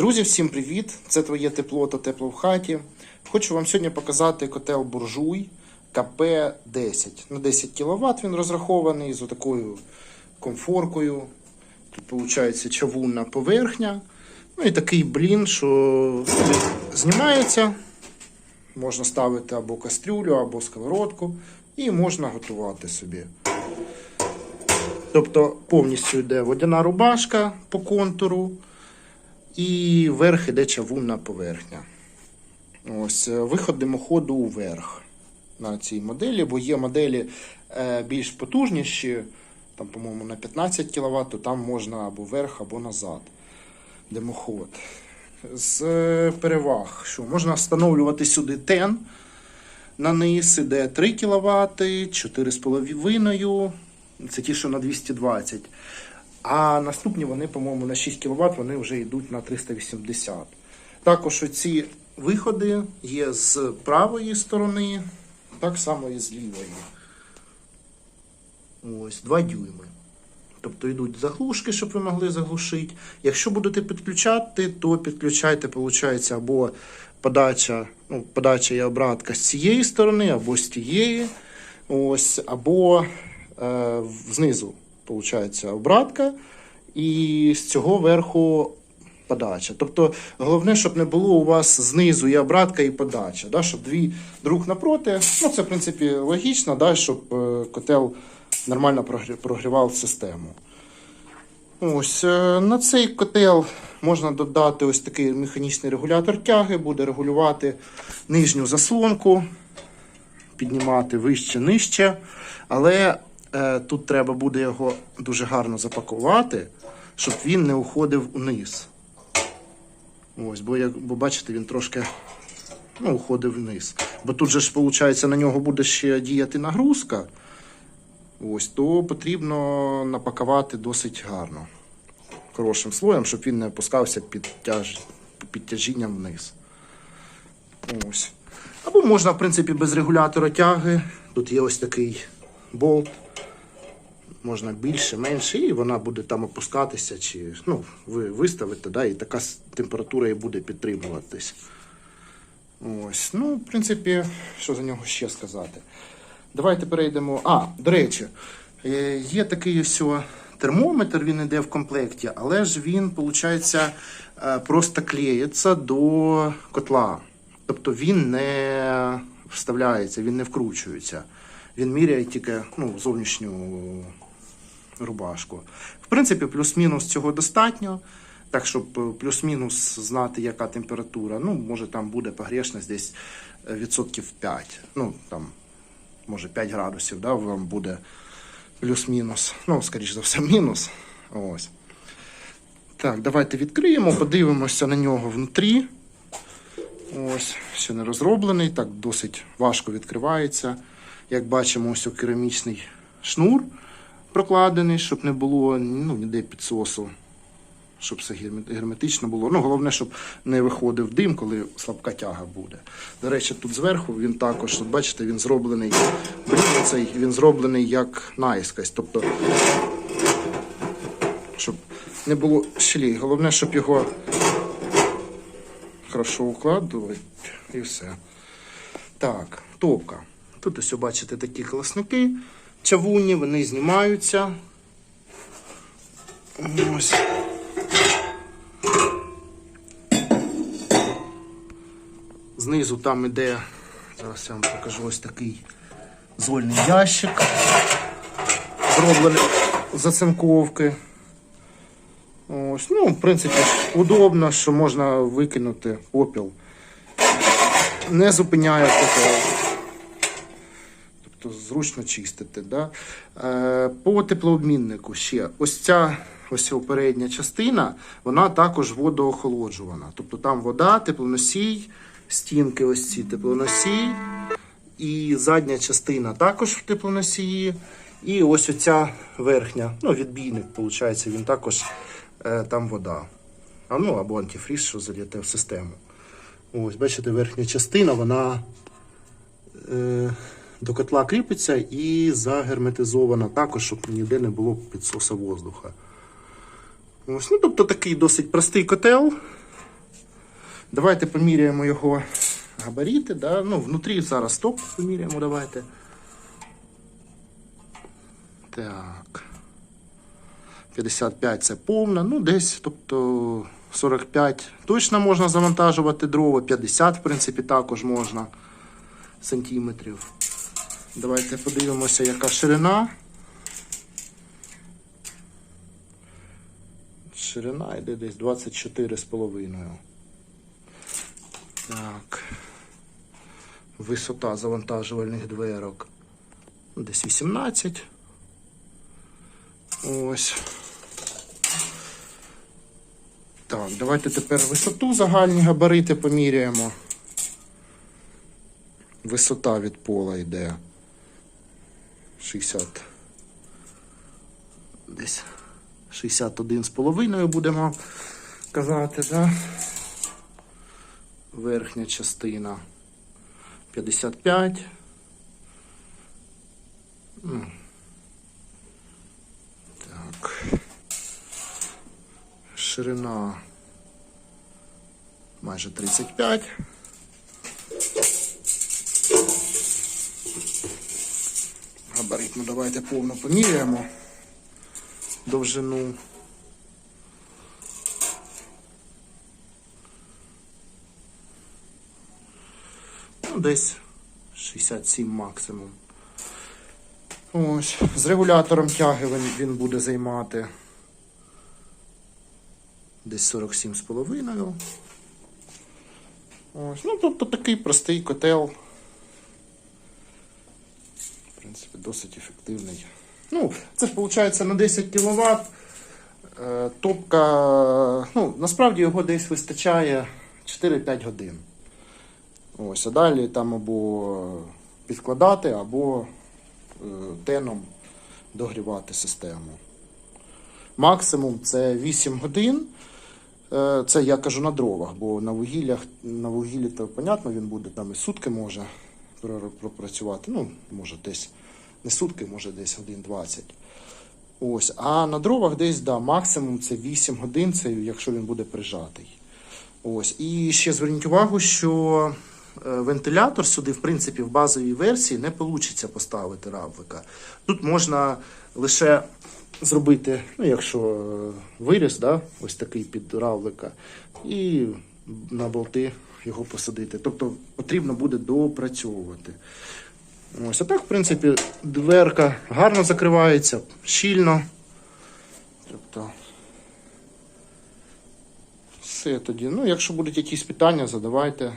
Друзі, всім привіт! Це твоє тепло та тепло в хаті. Хочу вам сьогодні показати котел буржуй КП-10. На 10 кВт він розрахований з такою комфоркою. Тут виходить чавунна поверхня. Ну і такий блін, що знімається. Можна ставити або кастрюлю, або сковородку, і можна готувати собі. Тобто повністю йде водяна рубашка по контуру, і верх іде чавунна поверхня. Ось е, виход димоходу вверх на цій моделі, бо є моделі е, більш потужніші, там, по-моєму, на 15 кВт, то там можна або вверх, або назад. Димоход. З е, переваг, що можна встановлювати сюди тен. На низ іде 3 кВт, 4,5. Це ті, що на 220. А наступні вони, по-моєму, на 6 кВт вони вже йдуть на 380. Також ці виходи є з правої сторони, так само і з лівої. Ось, 2 дюйми. Тобто йдуть заглушки, щоб ви могли заглушити. Якщо будете підключати, то підключайте, виходить, або подача, ну, подача і обратка з цієї сторони, або з тієї. Ось, або е, знизу, виходить, обратка, і з цього верху подача. Тобто, головне, щоб не було у вас знизу і обратка, і подача. Да? Щоб дві друг напроти. Ну, це, в принципі, логічно, да? щоб е, котел нормально прогрі- прогрівав систему. Ось е, на цей котел можна додати ось такий механічний регулятор тяги, буде регулювати нижню заслонку, піднімати вище, нижче. Але тут треба буде його дуже гарно запакувати, щоб він не уходив униз. Ось, бо, як, бо бачите, він трошки ну, уходив вниз. Бо тут же ж, виходить, на нього буде ще діяти нагрузка. Ось, то потрібно напакувати досить гарно. Хорошим слоєм, щоб він не опускався під, тяж... під тяжінням вниз. Ось. Або можна, в принципі, без регулятора тяги. Тут є ось такий болт. Можна більше, менше, і вона буде там опускатися, чи ну, ви виставите, да, і така температура і буде підтримуватись. Ось. Ну, в принципі, що за нього ще сказати? Давайте перейдемо. А, до речі, е, є такий ось термометр, він йде в комплекті, але ж він, виходить, просто клеїться до котла. Тобто він не вставляється, він не вкручується. Він міряє тільки ну, зовнішню рубашку. В принципі, плюс-мінус цього достатньо. Так, щоб е, плюс-мінус знати, яка температура. Ну, може, там буде погрешність десь е, відсотків 5. Ну, там, може, 5 градусів, да, вам буде плюс-мінус. Ну, скоріш за все, мінус. Ось. Так, давайте відкриємо, подивимося на нього внутрі. Ось, ще не розроблений, так досить важко відкривається. Як бачимо, ось керамічний шнур прокладений, щоб не було ну, ніде підсосу, щоб все герметично було. Ну, головне, щоб не виходив дим, коли слабка тяга буде. До речі, тут зверху він також, от бачите, він зроблений, цей, він зроблений як наїскось. Тобто, щоб не було щелей. Головне, щоб його хорошо укладувати і все. Так, топка. Тут ось бачите такі класники чавунні, вони знімаються. Ось. Знизу там іде, зараз я вам покажу ось такий зольний ящик, зроблений з оцинковки. Ось, ну, в принципі, удобно, що можна викинути попіл. Не зупиняє попіл. Тобто зручно чистити. Да? Е, по теплообміннику ще ось ця ось передня частина, вона також водоохолоджувана. Тобто там вода, теплоносій, стінки ось ці теплоносій, і задня частина також в теплоносії. І ось оця верхня, ну, відбійник, виходить, він також е, там вода. А ну або антифріз, що заліте в систему. Ось, бачите, верхня частина, вона е, до котла кріпиться і загерметизована також, щоб ніде не було підсоса воздуха. Ось, ну, тобто такий досить простий котел. Давайте поміряємо його габаріти. Да? Ну, внутрі зараз топ поміряємо, давайте. Так. 55 це повна, ну десь, тобто 45 точно можна завантажувати дрова, 50, в принципі, також можна сантиметрів. Давайте подивимося, яка ширина. Ширина йде десь 24,5. Так. Висота завантажувальних дверок. Десь 18. Ось. Так, давайте тепер висоту загальні габарити поміряємо. Висота від пола йде 60. Десь 61 з половиною будемо казати, да? Верхня частина 55. Ну, Так. Ширина майже 35. Габарит, ну давайте повно поміряємо довжину. Ну, десь 67 максимум. Ось. З регулятором тяги він, він буде займати десь 47,5. Ось. Ну, тобто такий простий котел. В принципі, досить ефективний. Ну, це ж виходить на 10 кВт. Топка, ну, насправді його десь вистачає 4-5 годин. Ось, а далі там або підкладати, або е, теном догрівати систему. Максимум це 8 годин. Е, Це я кажу на дровах, бо на вугіллях, на вугіллі, то понятно, він буде там і сутки може пропрацювати. Ну, може десь не сутки, може десь годин 20. Ось. А на дровах десь да, максимум це 8 годин, це якщо він буде прижатий. Ось. І ще зверніть увагу, що е, вентилятор сюди, в принципі, в базовій версії не вийде поставити равлика. Тут можна лише зробити, ну, якщо е, виріс, да, ось такий під равлика, і на болти його посадити. Тобто потрібно буде допрацьовувати. Ось, а так, в принципі, дверка гарно закривається, щільно. Тобто, все тоді. Ну, якщо будуть якісь питання, задавайте.